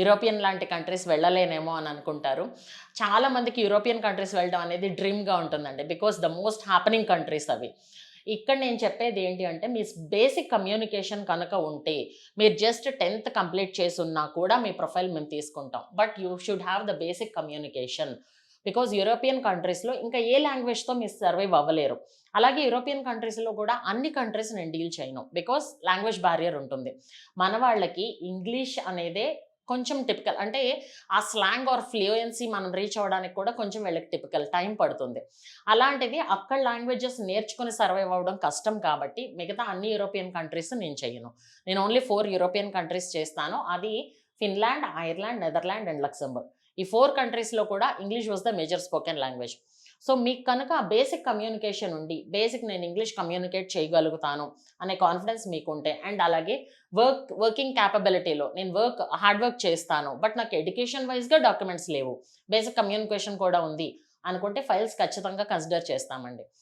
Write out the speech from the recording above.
European లాంటి countries వెళ్ళలేనేమో అని అనుకుంటారు. చాలా మందికి యూరోపియన్ కంట్రీస్ వెళ్ళడం అనేది డ్రీమ్గా ఉంటుందండి because the most happening countries అవి. ఇక్కడ నేను చెప్పేది ఏంటి అంటే మీ బేసిక్ కమ్యూనికేషన్ కనుక ఉంటే మీరు జస్ట్ టెన్త్ కంప్లీట్ చేసి ఉన్నా కూడా మీ ప్రొఫైల్ మేము తీసుకుంటాం. But you should have the basic communication because European కంట్రీస్లో ఇంకా ఏ లాంగ్వేజ్తో మీరు సర్వైవ్ అవ్వలేరు. అలాగే యూరోపియన్ కంట్రీస్లో కూడా అన్ని కంట్రీస్ నేను డీల్ చేయను బికాస్ లాంగ్వేజ్ బ్యారియర్ ఉంటుంది. మన వాళ్ళకి ఇంగ్లీష్ అనేదే కొంచెం టిపికల్ అంటే ఆ స్లాంగ్ ఆర్ ఫ్లూయెన్సీ మనం రీచ్ అవ్వడానికి కూడా కొంచెం వీళ్ళకి టిపికల్ టైం పడుతుంది. అలాంటిది అక్కడ లాంగ్వేజెస్ నేర్చుకుని సర్వైవ్ అవ్వడం కష్టం కాబట్టి మిగతా అన్ని యూరోపియన్ కంట్రీస్ నేను చెయ్యను. నేను ఓన్లీ ఫోర్ యూరోపియన్ కంట్రీస్ చేస్తాను. అది Finland Ireland Netherland and Luxembourg. ఈ ఫోర్ కంట్రీస్లో కూడా English was the major spoken language. So మీకు కనుక బేసిక్ కమ్యూనికేషన్ ఉండి బేసిక్ నేను ఇంగ్లీష్ కమ్యూనికేట్ చేయగలుగుతాను అనే కాన్ఫిడెన్స్ మీకు ఉంటే అండ్ అలాగే వర్క్ వర్కింగ్ క్యాపబిలిటీలో నేను వర్క్ హార్డ్ వర్క్ చేస్తాను బట్ నాకు ఎడ్యుకేషన్ వైజ్గా డాక్యుమెంట్స్ లేవు. బేసిక్ కమ్యూనికేషన్ కూడా ఉంది అనుకుంటే ఫైల్స్ ఖచ్చితంగా కన్సిడర్ చేస్తామండి.